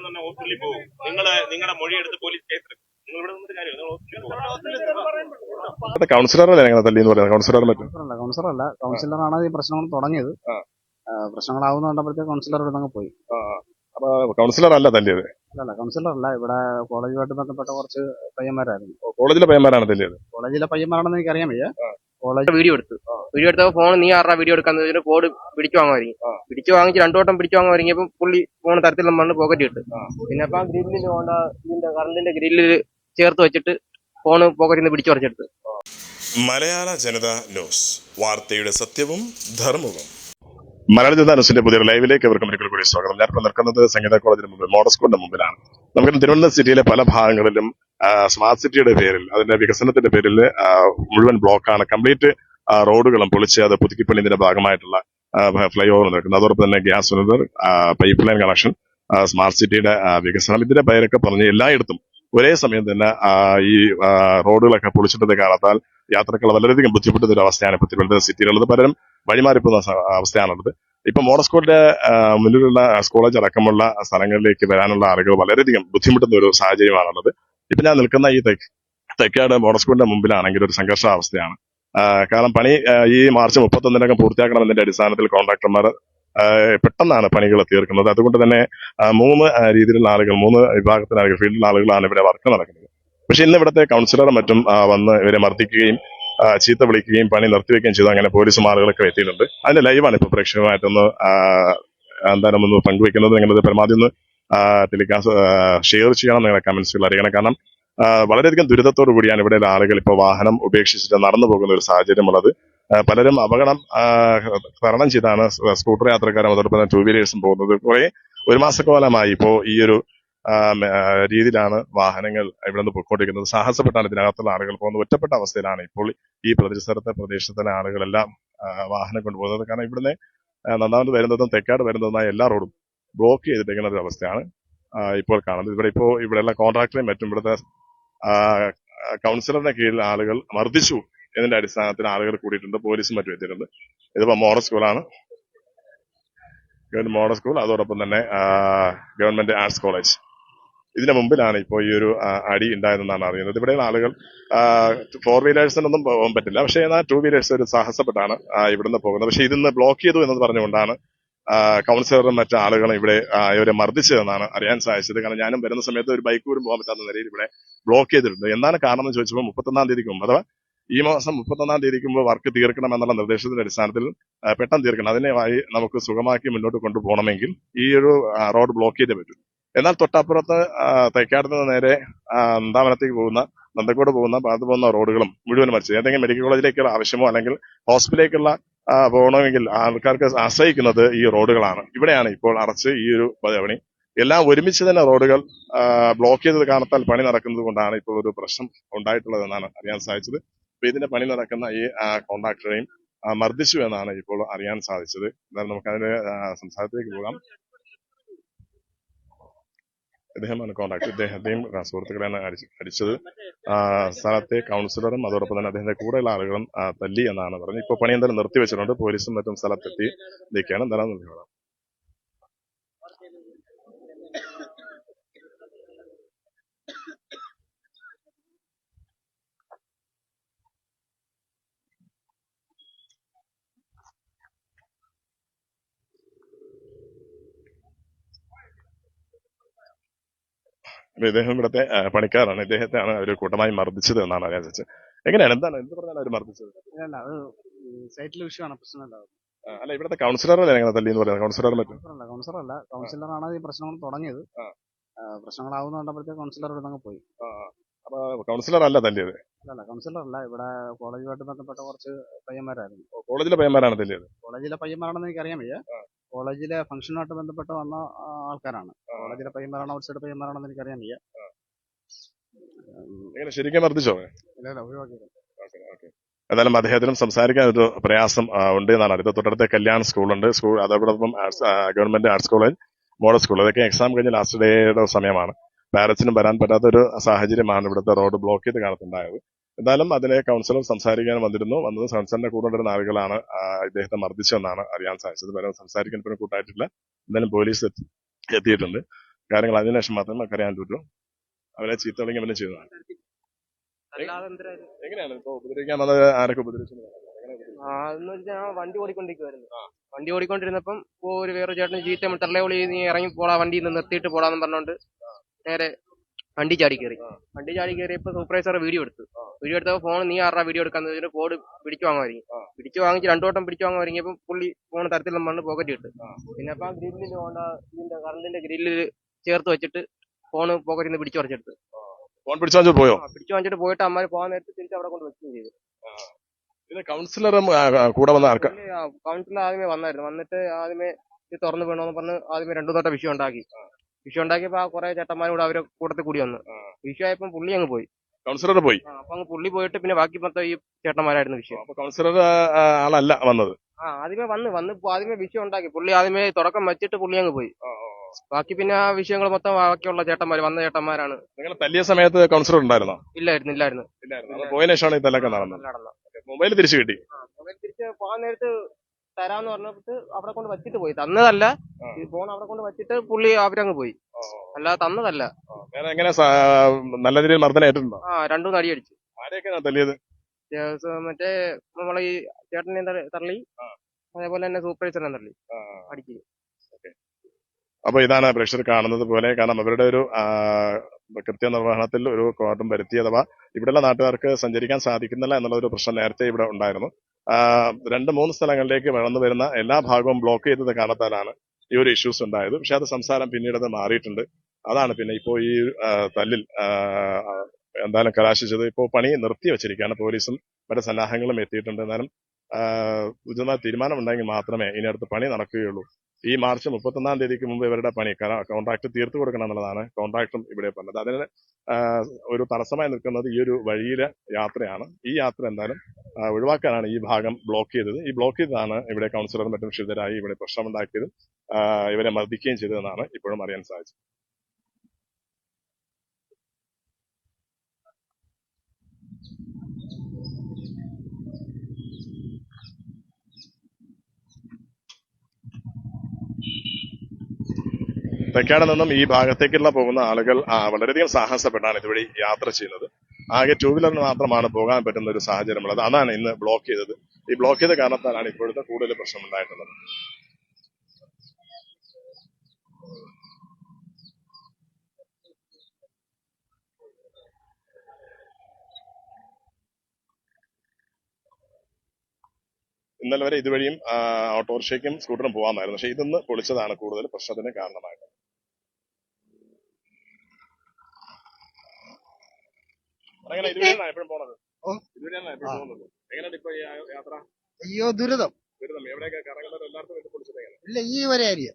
പെട്ടെന്ന് തന്നെ ഹോസ്പിറ്റലിൽ പോകും. നിങ്ങളെ നിങ്ങളുടെ മൊഴി എടുത്ത് പോലീസ് കേസെടുക്കും നിങ്ങൾ ഇവിടെ നിന്നിട്ട് കാര്യം നിങ്ങൾ ഹോസ്പിറ്റലിൽ കൗൺസിലറല്ലേ തല്ലി എന്ന് പറയുന്നത്? കൗൺസിലർ കൗൺസിലറല്ല കൗൺസിലറല്ല. കൗൺസിലറാണ് ഈ പ്രശ്നങ്ങൾ തുടങ്ങിയത്. പ്രശ്നങ്ങളാവുന്ന കണ്ടപ്പോഴത്തേക്ക് കൗൺസിലർ ഇവിടെ അങ്ങ് പോയി. കൗൺസിലർ അല്ല തല്ലിയത്? അല്ലല്ല കൗൺസിലറല്ല. ഇവിടെ കോളേജുമായിട്ട് ബന്ധപ്പെട്ട കുറച്ച് പയ്യന്മാരായിരുന്നു. കോളേജിലെ പയ്യന്മാരാണ് തല്ലിയത്? കോളേജിലെ പയ്യന്മാരാണെന്ന് എനിക്ക് അറിയാൻ വയ്യ കോളേജ് വീഡിയോ എടുത്തു. വീഡിയോ എടുത്തപ്പോൾ ഫോൺ നീ ആറാ വീഡിയോ എടുക്കാന്ന്? വെച്ചാൽ കോഡ് പിടിച്ചു വാങ്ങാൻ ഒരുങ്ങി. പിടിച്ചു വാങ്ങിച്ച് രണ്ടു വട്ടം പിടിച്ചു വാങ്ങാൻ ഒരുങ്ങിയപ്പോൾ പുള്ളി ഫോൺ തരത്തിൽ മണ്ണ് പോക്കറ്റ് ഇട്ട്. പിന്നെ അപ്പൊ ആ ഗ്രില്ലിൽ കൊണ്ട് ഇതിന്റെ കറണ്ടിന്റെ ഗ്രില്ലിൽ ചേർത്ത് വെച്ചിട്ട് ഫോൺ പോക്കറ്റിൽ നിന്ന് പിടിച്ചു പറിച്ചെടുത്ത്. മലയാള ജനത ന്യൂസ്. വാർത്തയുടെ സത്യവും ധർമ്മവും. മലയാള ജനതാ ന്യൂസിന്റെ പുതിയ ലൈവിലേക്ക് അവർക്ക് ഒരിക്കൽ കൂടി സ്വാഗതം. ഞാനിപ്പോൾ നിൽക്കുന്നത് സംഗീത കോളേജിന് മുമ്പിൽ മോഡൽ സ്കൂളിന്റെ മുമ്പിലാണ്. നമുക്ക് തിരുവനന്തപുരം സിറ്റിയിലെ പല ഭാഗങ്ങളിലും സ്മാർട്ട് സിറ്റിയുടെ പേരിൽ അതിന്റെ വികസനത്തിന്റെ പേരിൽ മുഴുവൻ ബ്ലോക്കാണ് കംപ്ലീറ്റ് റോഡുകളും പൊളിച്ച് അത് പുതുക്കിപ്പള്ളിന്റെ ഭാഗമായിട്ടുള്ള ഫ്ലൈ ഓവർ നിൽക്കുന്നത് അതോടൊപ്പം തന്നെ gas cylinder pipeline connection smart സിറ്റിയുടെ വികസനം. ഇതിന്റെ പേരൊക്കെ പറഞ്ഞ് എല്ലായിടത്തും ഒരേ സമയം തന്നെ ഈ റോഡുകളൊക്കെ പൊളിച്ചിട്ടത് കാരണത്താൽ യാത്രകൾ വളരെയധികം ബുദ്ധിമുട്ടുന്ന ഒരു അവസ്ഥയാണ് ഇപ്പോൾ തിരുവനന്തപുരം സിറ്റിയിലുള്ളത്. പലരും വഴിമാറിപ്പോകുന്ന അവസ്ഥയാണുള്ളത്. ഇപ്പൊ മോഡസ്കോളിന്റെ മുന്നിലുള്ള കോളേജ് അടക്കമുള്ള സ്ഥലങ്ങളിലേക്ക് വരാനുള്ള ആളുകൾ വളരെയധികം ബുദ്ധിമുട്ടുന്ന ഒരു സാഹചര്യമാണുള്ളത്. ഇപ്പൊ ഞാൻ നിൽക്കുന്ന ഈ തെക്ക് തെക്കാട് മോഡസ്കോളിന്റെ മുമ്പിലാണെങ്കിൽ ഒരു സംഘർഷാവസ്ഥയാണ്. കാരണം പണി ഈ മാർച്ച് മുപ്പത്തൊന്നിനകം പൂർത്തിയാക്കണമെന്നതിന്റെ അടിസ്ഥാനത്തിൽ കോൺട്രാക്ടർമാർ പെട്ടെന്നാണ് പണികൾ തീർക്കുന്നത്. അതുകൊണ്ട് തന്നെ മൂന്ന് രീതിയിലുള്ള ആളുകൾ മൂന്ന് വിഭാഗത്തിലുള്ള ആളുകൾ ആളുകളാണ് ഇവിടെ വർക്ക് നടക്കുന്നത്. പക്ഷെ ഇന്ന് ഇവിടുത്തെ കൗൺസിലറും മറ്റും വന്ന് ഇവരെ മർദ്ദിക്കുകയും ചീത്ത വിളിക്കുകയും പണി നിർത്തിവെക്കുകയും ചെയ്തു. അങ്ങനെ പോലീസും ആളുകളൊക്കെ എത്തിയിട്ടുണ്ട്. അതിന്റെ ലൈവാണ് ഇപ്പൊ പ്രേക്ഷകമായിട്ടൊന്ന് എന്തായാലും ഒന്ന് പങ്കുവെക്കുന്നത് നിങ്ങളത് പരമാവധി ഒന്ന് ടെലികാസ്റ്റ് ഷെയർ ചെയ്യണം നിങ്ങളുടെ കമന്റ്സുകൾ അറിയണം. കാരണം വളരെയധികം ദുരിതത്തോടു കൂടിയാണ് ഇവിടെ ആളുകൾ ഇപ്പോൾ വാഹനം ഉപേക്ഷിച്ചിട്ട് നടന്നു പോകുന്ന ഒരു സാഹചര്യം ഉള്ളത് പലരും അപകടം തരണം ചെയ്താണ്. സ്കൂട്ടർ യാത്രക്കാരും അതോടൊപ്പം ടൂ വീലേഴ്സും പോകുന്നത്. കുറെ ഒരു മാസക്കാലമായി ഇപ്പോൾ ഈ ഒരു രീതിയിലാണ് വാഹനങ്ങൾ ഇവിടെ നിന്ന് പൊയ്ക്കൊണ്ടിരിക്കുന്നത്. സാഹസപ്പെട്ടാണ് ഇതിനകത്തുള്ള ആളുകൾ പോകുന്നത്. ഒറ്റപ്പെട്ട അവസ്ഥയിലാണ് ഇപ്പോൾ ഈ പ്രതിസരത്തെ പ്രദേശത്തിലെ ആളുകളെല്ലാം വാഹനം കൊണ്ടുപോകുന്നത്. കാരണം ഇവിടുന്ന് നന്നാമത് വരുന്നതും തെക്കാട് വരുന്നതുമായ എല്ലാ റോഡും ബ്ലോക്ക് ചെയ്തിട്ടിരിക്കുന്ന ഒരു അവസ്ഥയാണ് ഇപ്പോൾ കാണുന്നത്. ഇവിടെ ഇപ്പോൾ ഇവിടെയുള്ള കോൺട്രാക്ടറെയും മറ്റും ഇവിടുത്തെ കൗൺസിലറിന്റെ കീഴിൽ ആളുകൾ മർദ്ദിച്ചു എന്നതിന്റെ അടിസ്ഥാനത്തിൽ ആളുകൾ കൂടിയിട്ടുണ്ട് പോലീസും മറ്റും എത്തിയിട്ടുണ്ട്. ഇതിപ്പോ മോഡൽ സ്കൂളാണ് ഗവൺമെന്റ് മോഡൽ സ്കൂൾ അതോടൊപ്പം തന്നെ ഗവൺമെന്റ് ആർട്സ് കോളേജ് ഇതിന്റെ മുമ്പിലാണ് ഇപ്പോൾ ഈ ഒരു അടി ഉണ്ടായതെന്നാണ് അറിയുന്നത്. ഇവിടെയുള്ള ആളുകൾ ഫോർ വീലേഴ്സിനൊന്നും പോകാൻ പറ്റില്ല. പക്ഷേ എന്നാൽ ടു വീലേഴ്സ് ഒരു സാഹസപ്പെട്ടാണ് ഇവിടുന്ന് പോകുന്നത്. പക്ഷേ ഇതിന്ന് ബ്ലോക്ക് ചെയ്തു എന്ന് പറഞ്ഞുകൊണ്ടാണ് കൗൺസിലറും മറ്റു ആളുകളും ഇവിടെ ഇവരെ മർദ്ദിച്ചതെന്നാണ് അറിയാൻ സാധിച്ചത്. കാരണം ഞാനും വരുന്ന സമയത്ത് ഒരു ബൈക്ക് പോലും പോകാൻ പറ്റാത്ത നിലയിൽ ഇവിടെ ബ്ലോക്ക് ചെയ്തിട്ടുണ്ട്. എന്താണ് കാരണം എന്ന് ചോദിച്ചപ്പോൾ മുപ്പത്തൊന്നാം തീയതിക്ക് അഥവാ ഈ മാസം മുപ്പത്തൊന്നാം തീയതിക്ക് മുമ്പ് വർക്ക് തീർക്കണം എന്നുള്ള നിർദ്ദേശത്തിന്റെ അടിസ്ഥാനത്തിൽ പെട്ടെന്ന് തീർക്കണം. അതിനെ നമുക്ക് സുഖമാക്കി മുന്നോട്ട് കൊണ്ടുപോകണമെങ്കിൽ ഈ ഒരു റോഡ് ബ്ലോക്ക് ചെയ്തേ പറ്റൂ. എന്നാൽ തൊട്ടപ്പുറത്ത് നിന്ന് നേരെ നന്ദാവനത്തേക്ക് പോകുന്ന നന്ദക്കോട് പോകുന്ന ഭാഗത്ത് പോകുന്ന റോഡുകളും മുഴുവൻ മരിച്ചു. ഏതെങ്കിലും മെഡിക്കൽ കോളേജിലേക്കുള്ള ആവശ്യമോ അല്ലെങ്കിൽ ഹോസ്പിറ്റലിലേക്കുള്ള പോകണമെങ്കിൽ ആൾക്കാർക്ക് ആശ്രയിക്കുന്നത് ഈ റോഡുകളാണ്. ഇവിടെയാണ് ഇപ്പോൾ അടച്ച് ഈ ഒരു പണി. എല്ലാം ഒരുമിച്ച് തന്നെ റോഡുകൾ ബ്ലോക്ക് ചെയ്തത് കാരണത്താൽ പണി നടക്കുന്നത് കൊണ്ടാണ് ഇപ്പോൾ ഒരു പ്രശ്നം ഉണ്ടായിട്ടുള്ളതെന്നാണ് അറിയാൻ സാധിച്ചത്. അപ്പൊ ഇതിന്റെ പണി നടക്കുന്ന ഈ കോൺട്രാക്ടറെയും മർദ്ദിച്ചു എന്നാണ് ഇപ്പോൾ അറിയാൻ സാധിച്ചത്. എന്നാലും നമുക്ക് അതിന്റെ സംസാരത്തിലേക്ക് പോകാം. ഇദ്ദേഹമാണ് കോൺടാക്ട് ഇദ്ദേഹത്തെയും സുഹൃത്തുക്കളെയാണ് അടിച്ച് അടിച്ചത്. ആ, സ്ഥലത്തെ കൗൺസിലറും അതോടൊപ്പം തന്നെ അദ്ദേഹത്തിന്റെ കൂടെയുള്ള ആളുകളും തല്ലി എന്നാണ് പറഞ്ഞത്. ഇപ്പോൾ പണി എന്തായാലും നിർത്തിവെച്ചിട്ടുണ്ട്. പോലീസും മറ്റും സ്ഥലത്തെത്തി നിൽക്കുകയാണ്. എന്തായാലും ഇദ്ദേഹം ഇവിടുത്തെ പണിക്കാരാണ്. ഇദ്ദേഹത്തെയാണ് അവർ കൂട്ടമായി മർദ്ദിച്ചത് എന്നാണ് അറിയാൻ സാധിച്ചത് എങ്ങനെയാണ്? എന്താണ്? എന്ത് പറഞ്ഞാണ് അവർ മർദ്ദിച്ചത്? അല്ല അത് സൈറ്റിൽ വിഷയമാണ്. പ്രശ്നമല്ല അല്ല ഇവിടുത്തെ കൗൺസിലറല്ലേ എങ്ങനെ തല്ലി എന്ന് പറയുന്നത്? കൗൺസിലർ കൗൺസിലറല്ല കൗൺസിലറാണ് ഈ പ്രശ്നങ്ങൾ തുടങ്ങിയത്. പ്രശ്നങ്ങളാവുന്ന കണ്ടപ്പോഴത്തേക്ക് കൗൺസിലർ ഇവിടെ അങ്ങ് പോയി. അപ്പൊ കൗൺസിലർ അല്ല തല്ലിയത്? അല്ലല്ല കൗൺസിലറല്ല. ഇവിടെ കോളേജുമായിട്ട് ബന്ധപ്പെട്ട കുറച്ച് പയ്യന്മാരായിരുന്നു. കോളേജിലെ പയ്യന്മാരാണ് തല്ലിയത്? കോളേജിലെ പയ്യന്മാരാണെന്ന് എനിക്ക് അറിയാൻ വയ്യ കോളേജിലെ ഫംഗ്ഷനുമായിട്ട് ബന്ധപ്പെട്ട് വന്ന ആൾക്കാരാണ്. കോളേജിലെ പയ്യന്മാരാണോ ഔട്ട്സൈഡ് പയ്യന്മാരാണെന്ന് എന്ന് അറിയാൻ വയ്യ എങ്ങനെ ശരിക്കും മർദ്ദിച്ചോ ഇല്ല ഒഴിവാക്കിയത് എന്നാലും അദ്ദേഹത്തിനും സംസാരിക്കാൻ ഒരു പ്രയാസം ഉണ്ട് എന്നാണ്. അടുത്ത തൊട്ടടുത്ത കല്യാൺ സ്കൂളുണ്ട്. സ്കൂൾ അതോടൊപ്പം government arts college model school. അതൊക്കെ എക്സാം കഴിഞ്ഞ ലാസ്റ്റ് ഡേയുടെ സമയമാണ്. പാരന്റ്സിനും വരാൻ പറ്റാത്ത ഒരു സാഹചര്യമാണ് ഇവിടുത്തെ റോഡ് ബ്ലോക്ക് ചെയ്ത് കാലത്തുണ്ടായത് എന്തായാലും അതിനെ കൗൺസിലർ സംസാരിക്കാൻ വന്നിരുന്നു. വന്നത് കൗൺസിലറിന്റെ കൂടെ ഉണ്ടായിരുന്ന ആളുകളാണ്. ഇദ്ദേഹത്തെ മർദ്ദിച്ചതെന്നാണ് അറിയാൻ സാധിച്ചത്. വരെ സംസാരിക്കാൻ പിന്നെ കൂട്ടായിട്ടില്ല. എന്തായാലും പോലീസ് എത്തി- എത്തിയിട്ടുണ്ട്. കാര്യങ്ങൾ അതിനുശേഷം മാത്രമേ നമുക്ക് അറിയാൻ പറ്റൂ. അവരെ ചീത്ത വിളിക്കാൻ പിന്നെ ചെയ്തതാണ് എങ്ങനെയാണ് ഇപ്പൊ ഉപദ്രവിക്കാൻ വന്നത്? ആരൊക്കെ ഉപദ്രവിച്ചു വണ്ടി ഓടിക്കൊണ്ടിരിക്കുവായിരുന്നു. വണ്ടി ഓടിക്കൊണ്ടിരുന്നപ്പം ഒരു വേറെ ചേട്ടൻ ചീത്ത തള്ളയോളി നീ ഇറങ്ങി പോടാ വണ്ടി നിന്ന് നിർത്തിയിട്ട് പോടാന്ന് പറഞ്ഞോണ്ട് നേരെ വണ്ടി ചാടി കയറി വണ്ടി ചാടി കയറിയപ്പോ സൂപ്പർവൈസർ വീഡിയോ എടുത്തു. വീഡിയോ എടുത്തപ്പോ ഫോൺ നീ ആറാ വീഡിയോ എടുക്കാന്ന് വെച്ചിട്ട് കോഡ് പിടിച്ചു വാങ്ങാൻ ഒരുങ്ങി. പിടിച്ചു വാങ്ങിച്ച് രണ്ടു വട്ടം പിടിച്ചു വാങ്ങാൻ ഒരുങ്ങിയപ്പം പുള്ളി ഫോൺ തരത്തിൽ മണ്ണ് പോക്കറ്റ് ഇട്ട്. പിന്നെ അപ്പൊ ആ ഗ്രില്ലിൽ പോണ്ട ഇതിന്റെ കറണ്ടിന്റെ ഗ്രില്ലിൽ ചേർത്ത് വെച്ചിട്ട് ഫോൺ പോക്കറ്റിൽ നിന്ന് പിടിച്ചു പറിച്ചെടുത്ത്. ഫോൺ പിടിച്ചു പോയോ? ആ, പിടിച്ചു വാങ്ങിച്ചിട്ട് പോയിട്ട് അമ്മ പോകാൻ നേരത്തെ തിരിച്ച് അവിടെ കൊണ്ട് വെക്കുകയും ചെയ്തു. പിന്നെ ആ, കൂടെ വന്ന കൗൺസിലർ ആദ്യമേ വന്നായിരുന്നു. വന്നിട്ട് ആദ്യമേ തുറന്നു വീണോന്ന് പറഞ്ഞ് ആദ്യമേ രണ്ടു തൊട്ട വിഷയം ഉണ്ടാക്കി. വിഷയം ഉണ്ടാക്കിയപ്പോ ആ കുറെ ചേട്ടന്മാരും കൂടെ അവരെ കൂട്ടത്തിൽ കൂടി വന്നു. വിഷു ആയപ്പോ പുള്ളി അങ്ങ് പോയി. കൗൺസിലർ പോയി? ആ, അപ്പൊ അങ്ങ് പുള്ളി പോയിട്ട് പിന്നെ ബാക്കി മൊത്തം ഈ ചേട്ടന്മാരായിരുന്നു വിഷയം അപ്പൊ കൗൺസിലർ ആളല്ല വന്നത്? ആ ആദ്യമേ വന്ന് വന്ന് ഇപ്പൊ ആദ്യമേ വിഷയം ഉണ്ടാക്കി. പുള്ളി ആദ്യമേ തുടക്കം വെച്ചിട്ട് പുള്ളി അങ്ങ് പോയി. ബാക്കി പിന്നെ ആ വിഷയങ്ങൾ മൊത്തം ബാക്കിയുള്ള ചേട്ടന്മാര് വന്ന ചേട്ടന്മാരാണ്. നിങ്ങൾ തല്ലിയ സമയത്ത് കൗൺസിലർ ഉണ്ടായിരുന്നോ? ഇല്ലായിരുന്നു ഇല്ലായിരുന്നു. ഇല്ലായിരുന്നു. അത് പോയതിനു ശേഷമാണ് ഈ തല്ലൊക്കെ നടന്നത്. നടന്നത്. മൊബൈൽ തിരിച്ചു കിട്ടി? മൊബൈൽ തിരിച്ച് പോകാൻ നേരത്ത് തരാന്ന് പറഞ്ഞിട്ട് അവിടെ കൊണ്ട് വെച്ചിട്ട് പോയി. തന്നതല്ല. ഈ ഫോൺ അവിടെ കൊണ്ട് വെച്ചിട്ട് പുള്ളി അവരങ്ങ് പോയി. അല്ല തന്നതല്ല. വേറെ എങ്ങനെ സ- നല്ല രീതിയിൽ മർദ്ദനം ഏറ്റിട്ടുണ്ടോ ആ രണ്ടു നടി അടിച്ചു. ആരെയൊക്കെയാണ് തല്ലിയത്? ജേഴ്സ് മറ്റേ നമ്മളെ ഈ ചേട്ടനെ തള്ളി- തള്ളി അതേപോലെ തന്നെ സൂപ്പർവൈസറിനെ തള്ളി അടിക്കുക അപ്പൊ ഇതാണ് പ്രേക്ഷകർ കാണുന്നത് പോലെ. കാരണം അവരുടെ ഒരു ആ, കൃത്യനിർവഹണത്തിൽ ഒരു കോട്ടം വരുത്തി അഥവാ ഇവിടെയുള്ള നാട്ടുകാർക്ക് സഞ്ചരിക്കാൻ സാധിക്കുന്നില്ല എന്നുള്ള ഒരു പ്രശ്നം നേരത്തെ ഇവിടെ ഉണ്ടായിരുന്നു. രണ്ട് മൂന്ന് സ്ഥലങ്ങളിലേക്ക് വളർന്നു വരുന്ന എല്ലാ ഭാഗവും ബ്ലോക്ക് ചെയ്തത് കാരണത്താലാണ് ഈ ഒരു ഇഷ്യൂസ് ഉണ്ടായത്. പക്ഷെ അത് സംസാരം പിന്നീട് അത് മാറിയിട്ടുണ്ട്. അതാണ് പിന്നെ ഇപ്പോൾ ഈ തല്ലിൽ എന്തായാലും കലാശിച്ചത് ഇപ്പോൾ പണി നിർത്തി വെച്ചിരിക്കുകയാണ് പോലീസും മറ്റു സന്നാഹങ്ങളും എത്തിയിട്ടുണ്ട്. എന്നാലും ഉചിതമായ തീരുമാനം ഉണ്ടെങ്കിൽ മാത്രമേ ഇനി അടുത്ത് പണി നടക്കുകയുള്ളൂ. ഈ മാർച്ച് മുപ്പത്തൊന്നാം തീയതിക്ക് മുമ്പ് ഇവരുടെ പണി കോൺട്രാക്ട് തീർത്തു കൊടുക്കണം എന്നുള്ളതാണ് കോൺട്രാക്ടും ഇവിടെ പറഞ്ഞത്. അതിന് ഒരു തടസ്സമായി നിൽക്കുന്നത് ഈ ഒരു വഴിയിലെ യാത്രയാണ്. ഈ യാത്ര എന്തായാലും ഒഴിവാക്കാനാണ് ഈ ഭാഗം ബ്ലോക്ക് ചെയ്തത്. ഈ ബ്ലോക്ക് ചെയ്തതാണ് ഇവിടെ കൗൺസിലറും മറ്റും ക്ഷിതരായി ഇവിടെ പ്രശ്നമുണ്ടാക്കിയതും. ഇവരെ മർദ്ദിക്കുകയും ചെയ്തതെന്നാണ് ഇപ്പോഴും അറിയാൻ സാധിച്ചത്. തെക്കാട് നിന്നും ഈ ഭാഗത്തേക്കുള്ള പോകുന്ന ആളുകൾ വളരെയധികം സാഹസപ്പെട്ടാണ് ഇതുവഴി യാത്ര ചെയ്യുന്നത്. ആകെ ടൂ വീലറിന് മാത്രമാണ് പോകാൻ പറ്റുന്ന ഒരു സാഹചര്യമുള്ളത്. അതാണ് ഇന്ന് ബ്ലോക്ക് ചെയ്തത്. ഈ ബ്ലോക്ക് ചെയ്ത കാരണത്താലാണ് ഇപ്പോഴത്തെ കൂടുതൽ പ്രശ്നം ഉണ്ടായിട്ടുള്ളത് ഇന്നലെ വരെ ഇതുവഴിയും ഓട്ടോറിക്ഷയ്ക്കും സ്കൂട്ടറും പോകാമായിരുന്നു പക്ഷെ ഇതൊന്ന് പൊളിച്ചതാണ് കൂടുതൽ പ്രശ്നത്തിന് കാരണമായത്. അയ്യോ ദുരിതം. ഇല്ല ഈ ഒരു ഏരിയ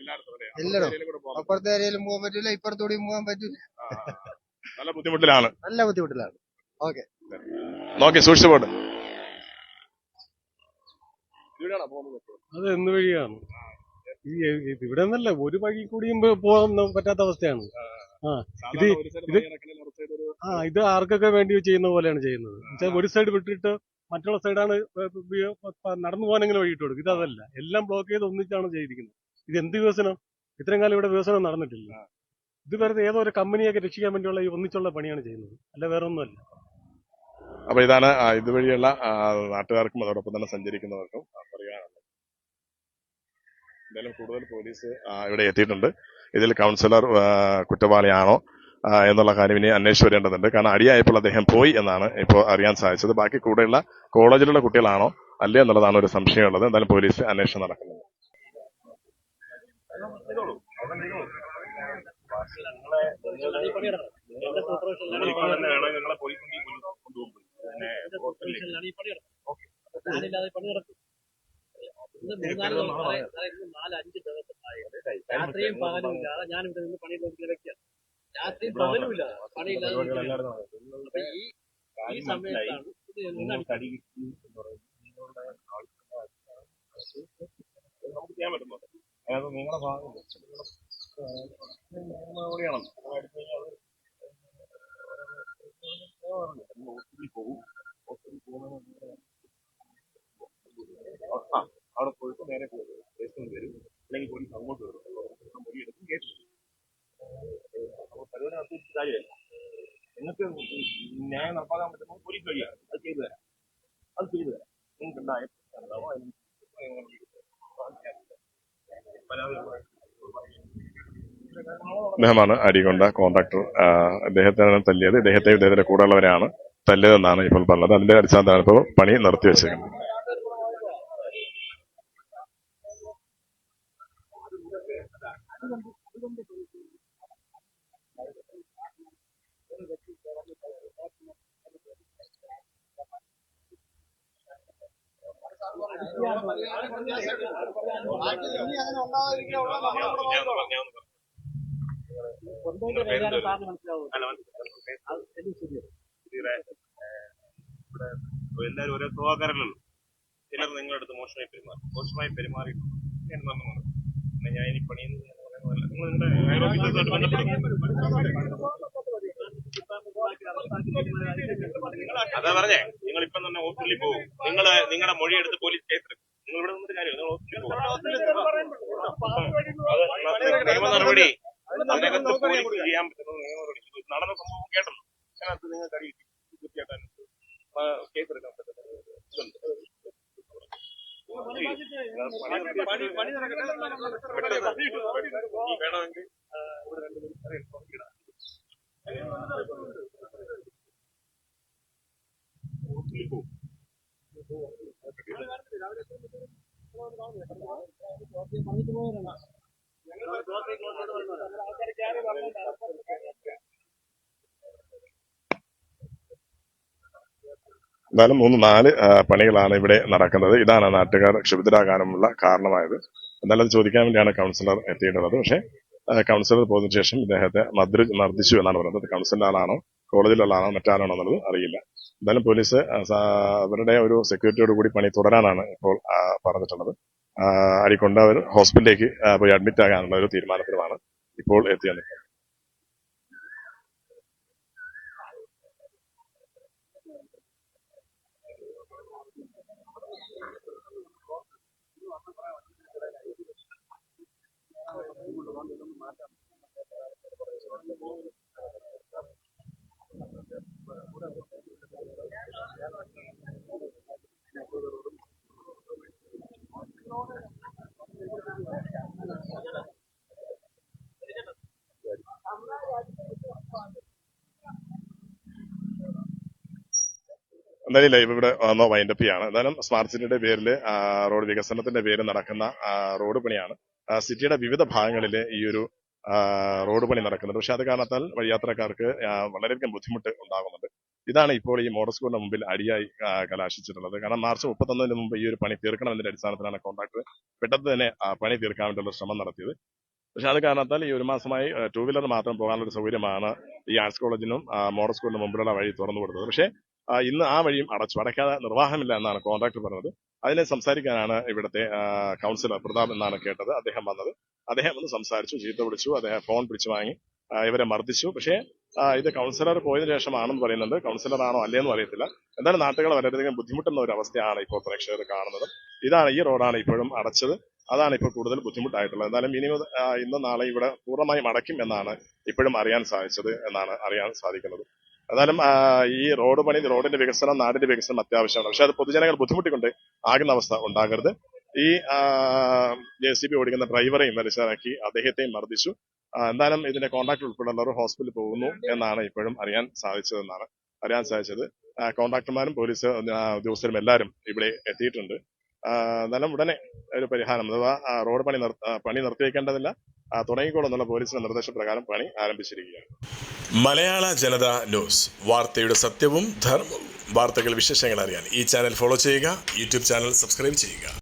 എല്ലായിടത്തും എല്ലായിടവും. അപ്പുറത്തെ ഏരിയയിലും പോകാൻ പറ്റില്ല ഇപ്പുറത്തൂടെയും പോകാൻ പറ്റില്ല. നല്ല ബുദ്ധിമുട്ടിലാണ്. നല്ല ബുദ്ധിമുട്ടിലാണ്. ഓക്കെ. നോക്കി സൂക്ഷിച്ചു പോട്ട്. ഇവിടെയാണോ പോകുന്നത് അത് എന്ത് വഴിയാണ്? ഈ ഇവിടെ നിന്നല്ല ഒരു വഴി കൂടി പോകാൻ പറ്റാത്ത അവസ്ഥയാണ്. ഒരു ഇത് ആ ഇത് ആർക്കൊക്കെ വേണ്ടി ചെയ്യുന്ന പോലെയാണ് ചെയ്യുന്നത്. എന്നുവെച്ചാൽ ഒരു സൈഡ് വിട്ടിട്ട് മറ്റുള്ള സൈഡാണ് നടന്നു പോകാനെങ്കിലും വഴിയിട്ട് കൊടുക്കും. ഇതല്ല എല്ലാം ബ്ലോക്ക് ചെയ്ത് ഒന്നിച്ചാണ് ചെയ്തിരിക്കുന്നത്. ഇത് എന്ത് വികസനം? ഇത്രയും കാലം ഇവിടെ വികസനം നടന്നിട്ടില്ല. ഇത് വെറുതെ ഏതോ ഒരു കമ്പനിയൊക്കെ രക്ഷിക്കാൻ വേണ്ടിയുള്ള ഈ ഒന്നിച്ചുള്ള പണിയാണ് ചെയ്യുന്നത്. അല്ല വേറെ ഒന്നുമല്ല അപ്പൊ ഇതാണ് ആ, ഇതുവഴിയുള്ള ആ, നാട്ടുകാർക്കും അതോടൊപ്പം തന്നെ സഞ്ചരിക്കുന്നവർക്കും ആ, എന്തായാലും കൂടുതൽ പോലീസ് ഇവിടെ എത്തിയിട്ടുണ്ട്. ഇതിൽ കൗൺസിലർ കുറ്റവാളിയാണോ എന്നുള്ള കാര്യം ഇനി അന്വേഷിച്ചു വരേണ്ടതുണ്ട്. കാരണം അടിയായപ്പോൾ അദ്ദേഹം പോയി എന്നാണ് ഇപ്പോൾ അറിയാൻ സാധിച്ചത്. ബാക്കി കൂടെയുള്ള കോളേജിലുള്ള കുട്ടികളാണോ അല്ലേ എന്നുള്ളതാണ് ഒരു സംശയമുള്ളത്. എന്തായാലും പോലീസ് അന്വേഷണം നടക്കുന്നത് ഓക്കെ പോയി കൊണ്ടുപോകും. പിന്നെ ഞാനില്ലാതെ പണി നടക്കും ഇന്ന് മൂന്നാൽ ദിവസം അതായത് നാല് അഞ്ച് ദിവസം രാത്രിയും പകലും ഇല്ലാതെ ഞാൻ ഇവിടെ നിന്ന് പണി നോക്കുന്ന വ്യക്തിയാണ് രാത്രിയും പകലും ഇല്ല പണിയില്ലാതെ. അപ്പൊ ഈ ഈ സമയത്താണ് ഇത് നമുക്ക് ചെയ്യാൻ പറ്റുമോ അതായത് നിങ്ങളുടെ ഭാഗം എവിടെയാണ് ഹോസ്പിറ്റലിൽ പോകും ഹോസ്പിറ്റലിൽ പോകുന്ന അവിടെ പോയിട്ട് നേരെ സ്റ്റേഷനിൽ വരും. അല്ലെങ്കിൽ പോലീസ് അങ്ങോട്ട് വരും. മൊഴി എടുക്കും കേസ് നടത്തിയിട്ട് കാര്യമല്ല. നിങ്ങൾക്ക് ന്യായം നടപ്പാക്കാൻ പറ്റുമ്പോൾ പോലീസ് വഴിയാണ് അത് ചെയ്തു തരാം. അത് ചെയ്തു തരാം. നിങ്ങൾക്ക് ഉണ്ടായ ഉണ്ടാവും അരികൊണ്ട കോൺട്രാക്ടർ അദ്ദേഹത്തിനാണ് തല്ലിയത്. ഇദ്ദേഹത്തെ ഇദ്ദേഹത്തിന്റെ കൂടെയുള്ളവരാണ് തല്ലിയതെന്നാണ് ഇപ്പോൾ പറഞ്ഞത്. അതിന്റെ അടിസ്ഥാനത്തിലാണ് ഇപ്പോൾ പണി നിർത്തി എല്ലാവരും ഒരേ സ്വഭാവക്കാരല്ലല്ലോ ചിലർ നിങ്ങളുടെ മോശമായി പെരുമാറി മോശമായി പെരുമാറിയിട്ടുണ്ട് എന്ന് പറഞ്ഞു ഞാൻ ഇനി പണിയുന്നു അതാ പറഞ്ഞേ നിങ്ങൾ ഇപ്പം തന്നെ ഹോസ്പിറ്റലിൽ പോകും നിങ്ങൾ നിങ്ങളുടെ മൊഴി എടുത്ത് പോലീസ് കേസെടുക്കും നിങ്ങൾ ഇവിടെ നിന്നിട്ട് കാര്യം നിങ്ങൾ ഹോസ്പിറ്റലിൽ പോകും നിയമ നടപടി. അതിനകത്ത് പോലീസ് ചെയ്യാൻ പറ്റുന്ന നിയമ നടപടി. നടന്ന സംഭവം കേട്ടല്ലോ. അതിനകത്ത് നിങ്ങൾക്ക് അറിയില്ല തീർച്ചയായിട്ടും കേസെടുക്കാൻ പറ്റുന്നത് ഇതുണ്ട്. പണി നടക്കട്ടെ. പെട്ടെന്ന് ഈ വേണമെങ്കിൽ ഇവിടെ രണ്ട് മിനിറ്റ് ഇൻഫോം ചെയ്യണം ഹോസ്പിറ്റലിൽ പോകും എന്തായാലും മൂന്ന് നാല് പണികളാണ് ഇവിടെ നടക്കുന്നത്. ഇതാണ് നാട്ടുകാർ ക്ഷുഭിതരാകാനുമുള്ള കാരണമായത്. എന്നാലും അത് ചോദിക്കാൻ വേണ്ടിയാണ് കൗൺസിലർ എത്തിയിട്ടുള്ളത്. പക്ഷേ കൗൺസിലർ പോയതിനു ശേഷം ഇദ്ദേഹത്തെ മദ്ര മർദ്ദിച്ചു എന്നാണ് പറയുന്നത്. കൗൺസിലർ ആളാണോ കോളേജിലുള്ള ആളാണോ മറ്റാരാണോ എന്നുള്ളത് അറിയില്ല. എന്തായാലും പോലീസ് അവരുടെ ഒരു സെക്യൂരിറ്റിയോട് കൂടി പണി തുടരാനാണ് ഇപ്പോൾ പറഞ്ഞിട്ടുള്ളത്. അരിക്കൊണ്ട് അവർ ഹോസ്പിറ്റലിലേക്ക് പോയി അഡ്മിറ്റ് ആകാനുള്ള ഒരു തീരുമാനത്തിലുമാണ് ഇപ്പോൾ എത്തിയത് എന്തായാലും ലൈവ് ഇവിടെ വന്നോ വൈൻഡപ്പ് ചെയ്യാണ്. എന്തായാലും സ്മാർട്ട് സിറ്റിയുടെ പേരിൽ റോഡ് വികസനത്തിന്റെ പേരിൽ നടക്കുന്ന റോഡ് പണിയാണ്. സിറ്റിയുടെ വിവിധ ഭാഗങ്ങളിൽ ഈ ഒരു റോഡ് പണി നടക്കുന്നുണ്ട് പക്ഷെ അത് കാരണത്താൽ വഴിയാത്രക്കാർക്ക് വളരെയധികം ബുദ്ധിമുട്ട് ഉണ്ടാകുന്നുണ്ട്. ഇതാണ് ഇപ്പോൾ ഈ മോഡൽ സ്കൂളിന് മുമ്പിൽ അടിയായി കലാശിച്ചിട്ടുള്ളത്. കാരണം മാർച്ച് മുപ്പത്തൊന്നിന് മുമ്പ് ഈ ഒരു പണി തീർക്കണം തീർക്കണമെന്നതിന്റെ അടിസ്ഥാനത്തിലാണ് കോൺട്രാക്ടർ പെട്ടെന്ന് തന്നെ പണി തീർക്കാൻ വേണ്ടിയുള്ള ശ്രമം നടത്തിയത്. പക്ഷെ അത് കാരണത്താൽ ഈ ഒരു മാസമായി ടൂ വീലർ മാത്രം പോകാനുള്ള സൗകര്യമാണ് ഈ ആർട്സ് കോളേജിനും മോഡസ് സ്കൂളിനും മുമ്പിലുള്ള വഴി തുറന്നു കൊടുത്തത് പക്ഷേ ഇന്ന് ആ വഴിയും അടച്ചു. അടയ്ക്കാതെ നിർവാഹമില്ല എന്നാണ് കോൺട്രാക്ടർ പറഞ്ഞത്. അതിനെ സംസാരിക്കാനാണ് ഇവിടുത്തെ കൗൺസിലർ പ്രതാപ് എന്നാണ് കേട്ടത്. അദ്ദേഹം വന്നത്. അദ്ദേഹം വന്ന് സംസാരിച്ചു ചീത്ത വിളിച്ചു അദ്ദേഹം ഫോൺ പിടിച്ചു വാങ്ങി. ഇവരെ മർദ്ദിച്ചു. പക്ഷേ ഇത് കൗൺസിലർ പോയതിനു ശേഷമാണെന്ന് പറയുന്നുണ്ട്. കൗൺസിലർ ആണോ അല്ലേന്നും അറിയത്തില്ല. എന്തായാലും നാട്ടുകൾ വളരെയധികം ബുദ്ധിമുട്ടുന്ന ഒരു അവസ്ഥയാണ് ഇപ്പോൾ പ്രേക്ഷകർ കാണുന്നത്. ഇതാണ് ഈ റോഡാണ് ഇപ്പോഴും അടച്ചത്. അതാണ് ഇപ്പോൾ കൂടുതൽ ബുദ്ധിമുട്ടായിട്ടുള്ളത്. എന്തായാലും ഇനി ഇന്നും നാളെ ഇവിടെ പൂർണമായും അടയ്ക്കും എന്നാണ് ഇപ്പോഴും അറിയാൻ സാധിച്ചത് എന്നാണ് അറിയാൻ സാധിക്കുന്നത്. എന്നാലും ഈ റോഡ് പണി റോഡിന്റെ വികസനം നാടിന്റെ വികസനം അത്യാവശ്യമാണ്. പക്ഷെ അത് പൊതുജനങ്ങൾ ബുദ്ധിമുട്ടിക്കൊണ്ട് ആകുന്ന അവസ്ഥ ഉണ്ടാകരുത്. ഈ ജെ സി ബി ഓടിക്കുന്ന ഡ്രൈവറെയും വലിച്ചിറക്കി അദ്ദേഹത്തെയും മർദ്ദിച്ചു. എന്തായാലും ഇതിന്റെ കോൺട്രാക്ട് ഉൾപ്പെടെയുള്ളവർ ഹോസ്പിറ്റലിൽ പോകുന്നു എന്നാണ് ഇപ്പോഴും അറിയാൻ സാധിച്ചതെന്നാണ് അറിയാൻ സാധിച്ചത്. കോൺട്രാക്ടർമാരും പോലീസ് ഉദ്യോഗസ്ഥരും എല്ലാവരും ഇവിടെ എത്തിയിട്ടുണ്ട്. എന്നാലും ഉടനെ ഒരു പരിഹാരം. അഥവാ റോഡ് പണി പണി നിർത്തിവെക്കേണ്ടതില്ല. തുടങ്ങിക്കോളെന്നുള്ള പോലീസിന്റെ നിർദ്ദേശപ്രകാരം പണി ആരംഭിച്ചിരിക്കുകയാണ്. മലയാള ജനത ന്യൂസ്. വാർത്തയുടെ സത്യവും ധർമ്മവും. വാർത്തകൾ വിശേഷങ്ങൾ അറിയാൻ ഈ ചാനൽ ഫോളോ ചെയ്യുക യൂട്യൂബ് ചാനൽ സബ്സ്ക്രൈബ് ചെയ്യുക.